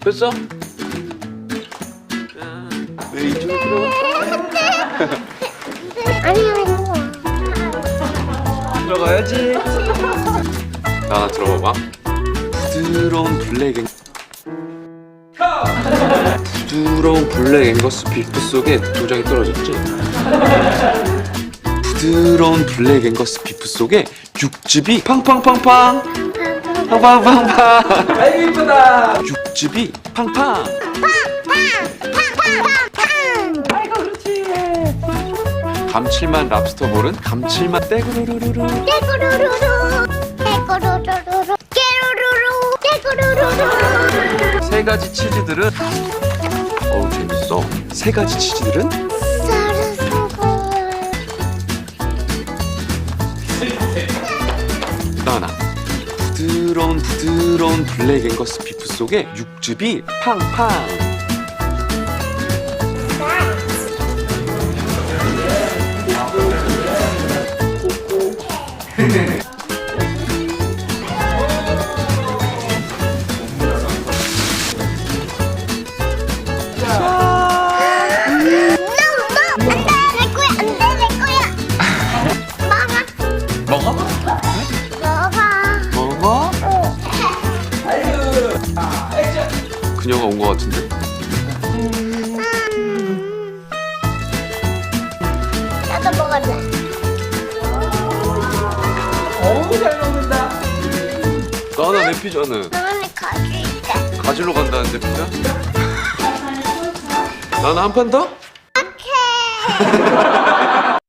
됐어? 왜 이쪽으로 들어가? 아니야 이거. 들어가야지. 나 들어봐봐. 부드러운 블랙 앵. 부드러운 블랙 앵거스 비프 속에 도장이 떨어졌지. 부드러운 블랙 앵거스 비프 속에 육즙이 팡팡팡팡 팡팡팡팡 아이고 이쁘다. 육즙이 팡팡. 아이고 그렇지. 감칠맛 랍스터 볼은 감칠맛 떼구르르르르 깨구르르르 깨구르르르 깨루루루 깨구르르르 세 가지 치즈들은? 어우 재밌어. 세 가지 치즈들은? 사르소고 나나 부드러운 부드러운 블랙 앵거스 비프 속에 육즙이 팡팡 그녀가 온거 같은데 음. 나도 먹을래 어우 잘 먹는다. 나나 내 피자는 나는 가지 가지러 간다는데 피자? 나나 한 판 더? 오케이